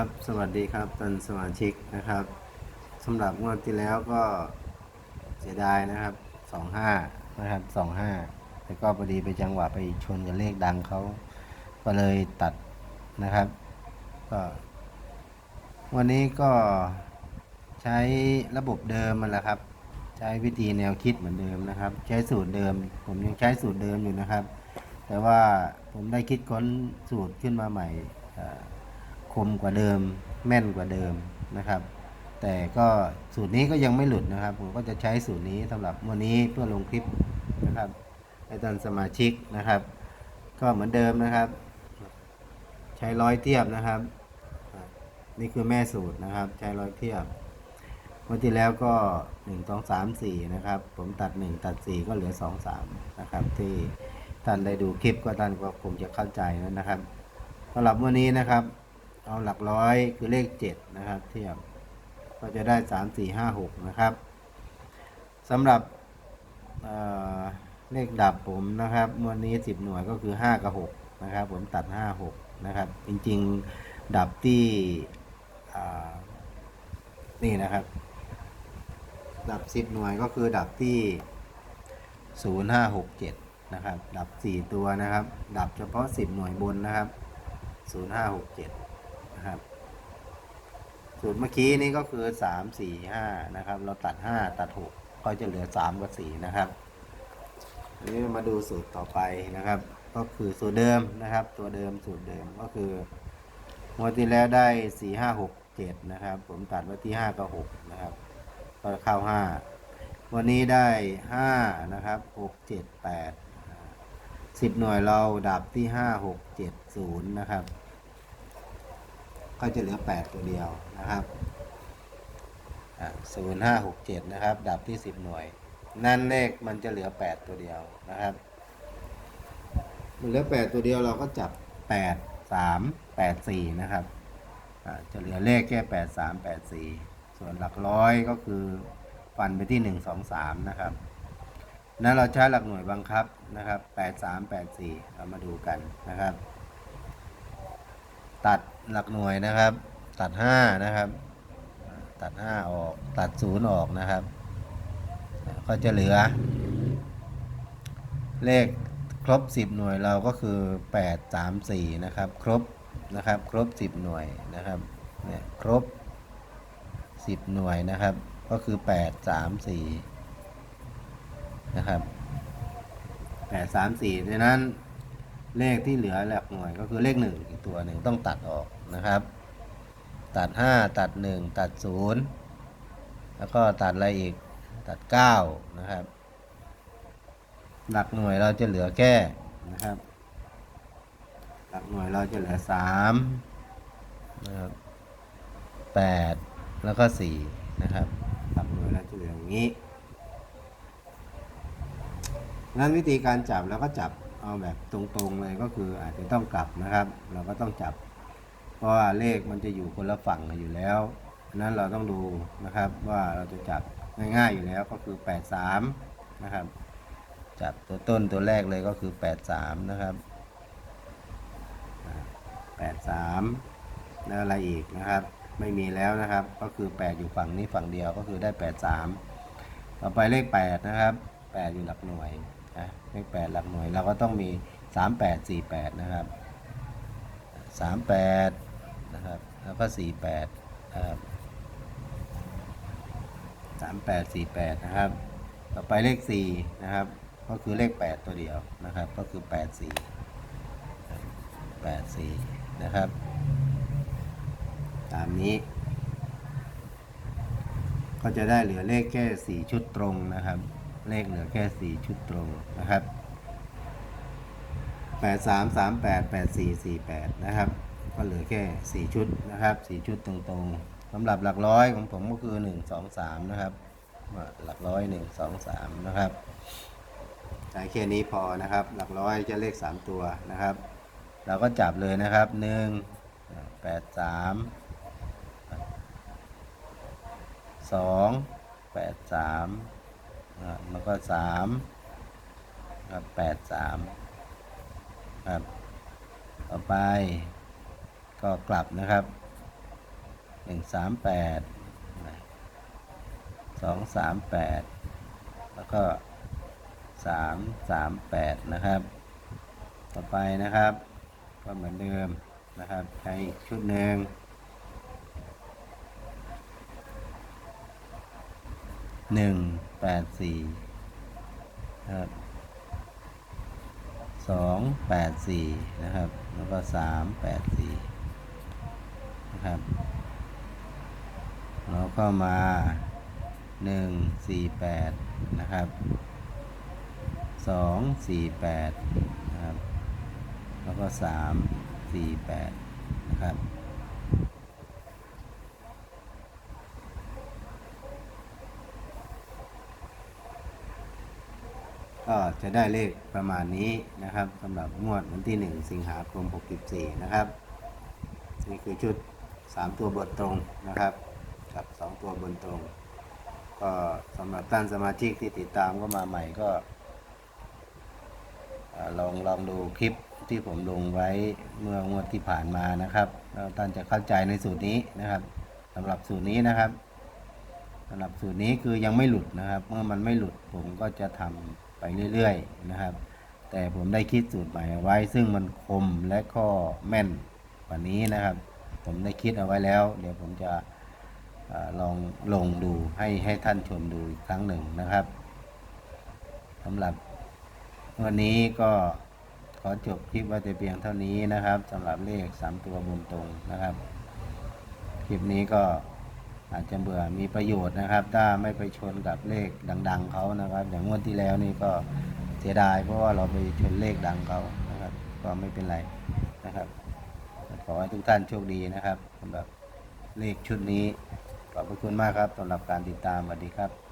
ครับสวัสดีครับท่านสมาชิกนะครับสำหรับงวดที่แล้วก็เสียดายนะครับสองห้านะครับสองห้าแต่ก็พอดีไปจังหวะไปชนกับเลขดังเขาก็เลยตัดนะครับก็วันนี้ก็ใช้ระบบเดิมมันแหละครับ ใช้วิธีแนวคิดเหมือนเดิมนะครับ ใช้สูตรเดิม ผมยังใช้สูตรเดิมอยู่นะครับ แต่ว่าผมได้คิดค้นสูตรขึ้นมาใหม่ คมกว่าเดิม แม่นกว่าเดิมนะครับ แต่ก็สูตรนี้ก็ยังไม่หลุดนะครับ ผมก็จะใช้สูตรนี้สำหรับวันนี้เพื่อลงคลิปนะครับให้ท่านสมาชิกนะครับ ก็เหมือนเดิมนะครับ ใช้ร้อยเทียบนะครับ นี่คือแม่สูตรนะครับ ใช้ร้อยเทียบวันที่แล้วก็ 1 2 3 4 นะครับ ผมตัด 1 ตัด 4 ก็เหลือ 2 3 นะครับ ที่ท่านได้ดูคลิปก็ท่านก็คงจะเข้าใจแล้วนะครับสำหรับวันนี้นะครับ เอาหลักร้อยคือเลข 7 นะครับ เทียบก็จะได้ 3 4 5 6 นะครับสำหรับเเลขดับผมนะครับมวันนี้ 10 หน่วยก็คือ 5 กับ 6 นะครับ ผมตัด 5 6 นะครับ จริงๆดับที่นี่นะครับ ดับ 10 หน่วยก็คือดับที่ 0 5 6 7 นะครับ ดับ 4 ตัวนะครับ ดับเฉพาะ 10 หน่วยบนนะครับ 0 5 6 7 นะครับ สูตรเมื่อกี้นี้ก็คือ3 4 5นะครับ เราตัด5ตัด6ก็จะเหลือ3กับ4นะครับอันนี้มาดูสูตรต่อไปนะครับ ก็คือสูตรเดิมนะครับ ตัวเดิมสูตรเดิมก็คืองวดที่แล้วได้4 5 6 7นะครับ ผมตัดไว้ที่5กับ6นะครับก็เข้า5วันนี้ได้5นะครับ6 7 8 10หน่วยเราดับที่5 6 7 0นะครับ ก็จะเหลือ 8 ตัวเดียวนะครับศูนย์ห้าหกเจ็ดนะครับ ดับที่ 10 หน่วย นั่นเลขมันจะเหลือ 8 ตัวเดียวนะครับมันเหลือ 8 ตัวเดียวเราก็จับ 8 3 8 4 นะครับจะเหลือเลขแค่ 8 3 8 4 ส่วนหลักร้อยก็คือฟันไปที่ 1 2 3 นะครับนั้นเราใช้หลักหน่วยบังคับนะครับ 8 3 8 4เรามาดูกันนะครับ ตัด หลักหน่วยนะครับ ตัด5นะครับ ตัด 5 ออก ตัด 0 ออกนะครับ ก็จะเหลือ เลขครบ 10 หน่วยเราก็คือ 8 3 4 นะครับ ครบนะครับ ครบ 10 หน่วยนะครับ เนี่ย ครบ 10 หน่วยนะครับ ก็คือ 8 3 4 นะครับ 8 3 4ดังนั้น เลขที่เหลือหลักหน่วยก็คือเลขหนึ่งอีกตัวหนึ่งต้องตัดออกนะครับ ตัด 5 ตัด 1 ตัด 0 แล้วก็ตัดอะไรอีกตัด 9 นะครับ หลักหน่วยเราจะเหลือแค่นะครับ หลักหน่วยเราจะเหลือ3นะครับ8แล้วก็4นะครับหลักหน่วยเราจะเหลืออย่างนี้งั้นวิธีการจับเราก็จับ เอาแบบตรงๆเลยก็คืออาจจะต้องกลับนะครับ เราก็ต้องจับ เพราะว่าเลขมันจะอยู่คนละฝั่งอยู่แล้วนั้นเราต้องดูนะครับว่าเราจะจับง่ายๆอยู่แล้วก็คือ 83 นะครับ จับตัวต้นตัวแรกเลยก็คือ 83 นะครับอ่า83 แล้วอะไรอีกนะครับ ไม่มีแล้วนะครับ ก็คือ 8 อยู่ฝั่งนี้ฝั่งเดียวก็คือได้ 83 ต่อไปเลข 8 นะครับ 8 อยู่หลักหน่วย นะเลข8หลักหน่วยเราก็ต้องมี38 48นะครับ38นะครับแล้วก็48นะครับ38 48นะครับ ต่อไปเลข4นะครับก็คือเลข 8 ตัวเดียวนะครับ ก็คือ 84 84 นะครับ ตามนี้ ก็จะได้เหลือเลขแค่ 4 ชุดตรงนะครับ เลขเหลือแค่4ชุดตรงนะครับ8 3 3 8 8 4 4 8นะครับ ก็เหลือแค่4ชุดนะครับ4ชุดตรงๆสำหรับหลักร้อยของผมก็คือ1 2 3นะครับหลักร้อย1 2 3นะครับใช้แค่นี้พอนะครับ หลักร้อยจะเลข3ตัวนะครับ เราก็จับเลยนะครับ1 8 3สองแปดสาม ครับแล้วก็สามครับแปดสามครับต่อไป ก็กลับนะครับหนึ่งสามแปดสองสามแปดแล้วก็สามสามแปดนะครับ ต่อไปนะครับ ก็เหมือนเดิมนะครับใช้ชุดหนึ่ง หนึ่งแปดสี่นะครับสองแปดสี่นะครับ แล้วก็สามแปดสี่นะครับ แล้วก็มาหนึ่งสี่แปดนะครับสองสี่แปดนะครับ แล้วก็สามสี่แปดนะครับ ก็จะได้เลขประมาณนี้นะครับสำหรับงวดวันที่ 1 สิงหาคม 64 นะครับ นี่คือชุด 3 ตัวบนตรงนะครับ กับ 2 ตัวบนตรง ก็สำหรับท่านสมาชิกที่ติดตามก็มาใหม่ก็ลองลองดูคลิปที่ผมลงไว้เมื่องวดที่ผ่านมานะครับแล้วท่านจะเข้าใจในสูตรนี้นะครับสำหรับสูตรนี้นะครับสำหรับสูตรนี้คือยังไม่หลุดนะครับ เมื่อมันไม่หลุดผมก็จะทำ ไปเรื่อยๆนะครับ แต่ผมได้คิดสูตรใหม่เอาไว้ ซึ่งมันคมและก็แม่นกว่านี้นะครับ ผมได้คิดเอาไว้แล้ว เดี๋ยวผมจะอลองลงดูให้ให้ท่านชมดูอีกครั้งหนึ่งนะครับสำหรับวันนี้ก็ขอจบคลิปไว้แต่เพียงเท่านี้นะครับสำหรับเลข 3 ตัวบนตรงนะครับ คลิปนี้ก็ อาจจะเบื่อมีประโยชน์นะครับ ถ้าไม่ไปชนกับเลขดัง ๆเขานะครับ อย่างงวดที่แล้วนี่ก็เสียดาย เพราะว่าเราไปชนเลขดังเขานะครับ ก็ไม่เป็นไรนะครับขอให้ทุกท่านโชคดีนะครับสำหรับเลขชุดนี้ขอบพระคุณมากครับสำหรับการติดตามสวัสดีครับ